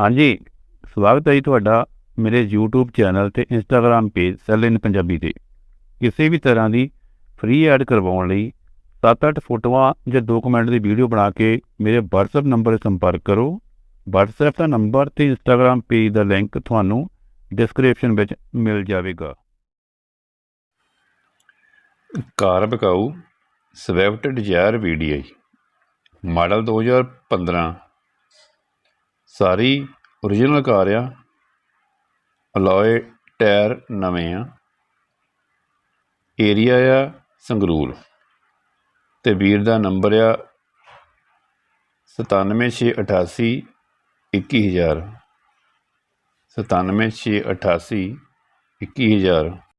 ਹਾਂਜੀ, ਸਵਾਗਤ ਹੈ ਜੀ ਤੁਹਾਡਾ ਮੇਰੇ YouTube ਚੈਨਲ ਤੇ Instagram page sell in Punjabi ਤੇ। ਕਿਸੇ ਵੀ ਤਰ੍ਹਾਂ ਦੀ ਫ੍ਰੀ ਐਡ ਕਰਵਾਉਣ ਲਈ 7-8 ਫੋਟੋਆਂ ਜਾਂ 2 ਦੀ ਵੀਡੀਓ ਬਣਾ ਕੇ ਮੇਰੇ WhatsApp ਨੰਬਰ 'ਤੇ ਸੰਪਰਕ ਕਰੋ। WhatsApp ਦਾ ਨੰਬਰ ਤੇ Instagram ਪੇਜ ਦਾ ਲਿੰਕ ਤੁਹਾਨੂੰ ਡਿਸਕ੍ਰਿਪਸ਼ਨ ਵਿੱਚ ਮਿਲ ਜਾਵੇਗਾ। ਕਾਰ ਵਿਕਾਊ ਸਵਿਫਟ ਡਿਜ਼ਾਇਰ VDI ਮਾਡਲ 2015 ਸਾਰੀ ਓਰੀਜਨਲ ਕਾਰ ਆ। ਅਲੋਏ ਟਾਇਰ ਨਵੇਂ ਆ। ਏਰੀਆ ਆ ਸੰਗਰੂਰ। ਤੇ ਵੀਰ ਦਾ ਨੰਬਰ ਆ 97688 21000 97688 21000